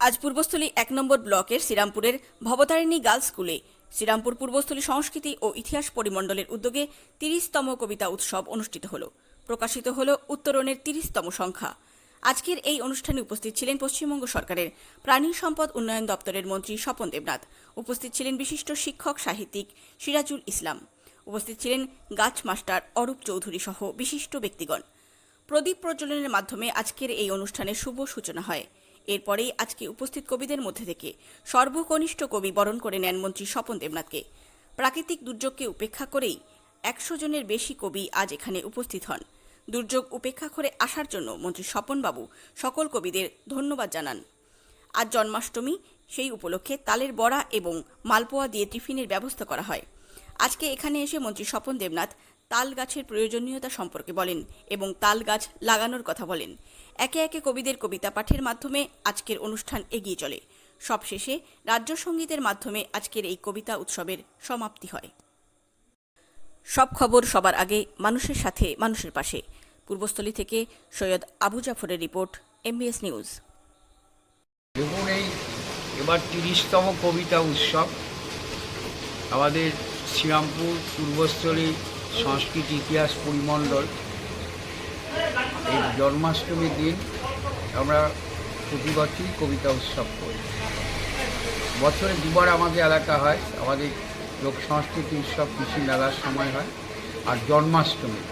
আজ পূর্বস্থলী এক নম্বর ব্লকের শ্রীরামপুরের ভবতারিণী গার্লস স্কুলে শ্রীরামপুর পূর্বস্থলী সংস্কৃতি ও ইতিহাস পরিমণ্ডলের উদ্যোগে তিরিশতম কবিতা উৎসব অনুষ্ঠিত হল। প্রকাশিত হল উত্তরণের তিরিশতম সংখ্যা। আজকের এই অনুষ্ঠানে উপস্থিত ছিলেন পশ্চিমবঙ্গ সরকারের প্রাণী সম্পদ উন্নয়ন দপ্তরের মন্ত্রী স্বপন দেবনাথ। উপস্থিত ছিলেন বিশিষ্ট শিক্ষক, সাহিত্যিক সিরাজুল ইসলাম। উপস্থিত ছিলেন গাছ মাস্টার অরূপ চৌধুরী সহ বিশিষ্ট ব্যক্তিগণ। প্রদীপ প্রজ্বলনের মাধ্যমে আজকের এই অনুষ্ঠানের শুভ সূচনা হয়। এরপরেই আজকে উপস্থিত কবিদের মধ্যে থেকে সর্বকনিষ্ঠ কবি বরণ করে নেন মন্ত্রী স্বপন দেবনাথকে। প্রাকৃতিক দুর্যোগকে উপেক্ষা করেই একশো জনের বেশি কবি আজ এখানে উপস্থিত হন। দুর্যোগ উপেক্ষা করে আসার জন্য মন্ত্রী স্বপনবাবু সকল কবিদের ধন্যবাদ জানান। আজ জন্মাষ্টমী, সেই উপলক্ষে তালের বড়া এবং মালপোয়া দিয়ে টিফিনের ব্যবস্থা করা হয়। আজকে এখানে এসে মন্ত্রী স্বপন দেবনাথ তাল গাছের প্রয়োজনীয়তা সম্পর্কে বলেন এবং তাল গাছ লাগানোর কথা বলেন। একে একে কবিদের কবিতা পাঠের মাধ্যমে আজকের অনুষ্ঠান এগিয়ে চলে। সবশেষে রাজ্য সঙ্গীতের মাধ্যমে আজকের এই কবিতা উৎসবের সমাপ্তি হয়। সব খবর সবার আগে মানুষের সাথে, মানুষের পাশে। পূর্বস্থলী থেকে সৈয়দ আবু জাফরের রিপোর্ট, এমবিএস নিউজ। দেখুন এই এবার তিরিশতম কবিতা উৎসব। আমাদের শ্রীরামপুর পূর্বস্থলী সংস্কৃতি, ইতিহাস, পরিমণ্ডল। এই জন্মাষ্টমীর দিন আমরা প্রতি বছরই কবিতা উৎসব করি। বছরে দুবার আমাদের এলাকা হয়, আমাদের লোক সংস্কৃতি উৎসব, কৃষি মেলার সময় হয়, আর জন্মাষ্টমী।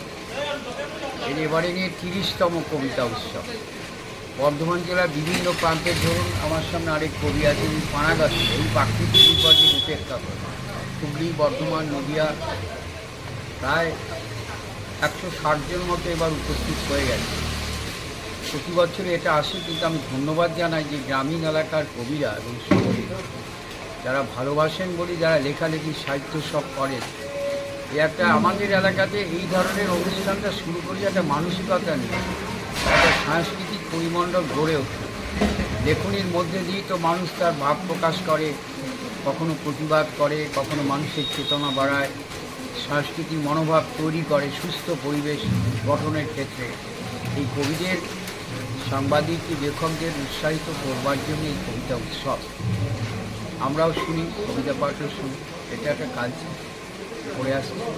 এর এবারে নিয়ে তিরিশতম কবিতা উৎসব। বর্ধমান জেলার বিভিন্ন প্রান্তের ধরুন, আমার সামনে আরেক কবি আছেন পানাগাছ এই প্রাকৃতিক বিপর্যয় উপেক্ষা করে হুগলি, বর্ধমান, নদিয়া প্রায় একশো ষাট জন মতো এবার উপস্থিত হয়ে গেছে। প্রতি বছরে এটা আসে, কিন্তু আমি ধন্যবাদ জানাই যে গ্রামীণ এলাকার কবিরা এবং যারা ভালোবাসেন বলি যারা লেখালেখি সাহিত্য সব করেন এই একটা আমাদের এলাকাতে এই ধরনের অনুষ্ঠানটা শুরু করি একটা মানসিকতা নিয়ে, একটা সাংস্কৃতিক পরিমণ্ডল গড়ে ওঠে। লেখনির মধ্যে দিয়েই তো মানুষ তার ভাব প্রকাশ করে, কখনো প্রতিবাদ করে, কখনো মানুষের চেতনা বাড়ায়। সাংস্কৃতিক মনোভাব তৈরি করে সুস্থ পরিবেশ গঠনের ক্ষেত্রে। এই কবিদের সাংবাদিক লেখকদের উৎসাহিত করবার জন্য এই কবিতা উৎসব। আমরাও শুনি, কবিতা পাঠও শুনি। এটা একটা কাজ। করে আসছে।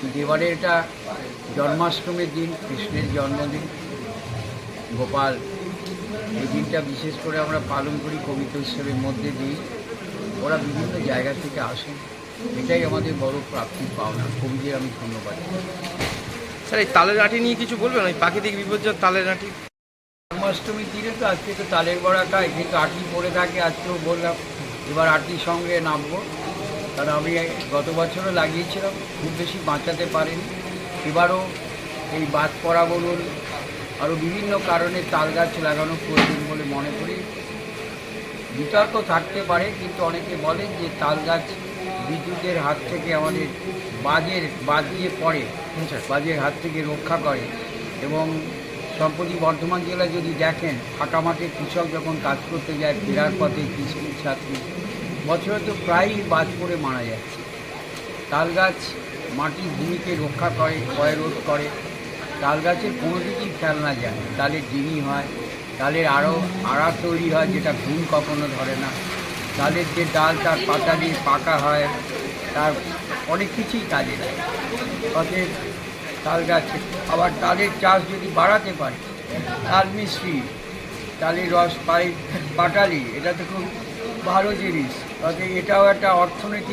কিন্তু এবারে এটা জন্মাষ্টমীর দিন, কৃষ্ণের জন্মদিন। গোপাল, এই দিনটা বিশেষ করে আমরা পালন করি কবিতা উৎসবের মধ্যে দিই ওরা বিভিন্ন জায়গা থেকে আসেন। এটাই আমাদের বড় প্রাপ্তি পাওনা কবিদের আমি ধন্যবাদ। স্যার এই তালের আটি নিয়ে কিছু বলবেন? ওই প্রাকৃতিক বিপর্যয় তালের আটি। জন্মাষ্টমীর দিনে তো আজকে তো তালের বড়া খাই কিন্তু আটি পড়ে থাকে আজকেও বললাম এবার আটির সঙ্গে নামবো। কারণ আমি গত বছরও লাগিয়েছিলাম খুব বেশি বাঁচাতে পারিনি। এবারও এই বাদ পড়া বলুন আরও বিভিন্ন কারণে তাল গাছ লাগানো প্রয়োজন বলে মনে করি। বিতর্ক থাকতে পারে কিন্তু অনেকে বলেন যে তাল গাছ বিদ্যুতের হাত থেকে আমাদের বাজের বাজ দিয়ে পড়ে বাজের হাত থেকে রক্ষা করে। এবং সম্প্রতি বর্ধমান জেলায় যদি দেখেন ফাঁকা মাঠে কৃষক যখন কাজ করতে যায় ফেরার পথে স্কুল ছাত্রী বছরে তো প্রায়ই বাজ পড়ে মারা যাচ্ছে। তাল গাছ মাটির ভূমিকে রক্ষা করে ক্ষয় রোধ করে। তাল গাছের কোনো দিকেই ফেলনা যায় তালের ডিঙি হয় তালের আরও আড়া তৈরি হয় যেটা ঘুম কখনো ধরে না। তালের যে ডাল, তার পাতা দিয়ে পাকা হয়, তার অনেক কিছুই কাজে লাগে। অতএব তাল গাছে, আবার তালের চাষ যদি বাড়াতে পারে, তাল মিষ্টি, ডালের রস, পাই পাটালি, এটা তো খুব ভালো জিনিস। অতএব এটাও একটা অর্থনৈতিক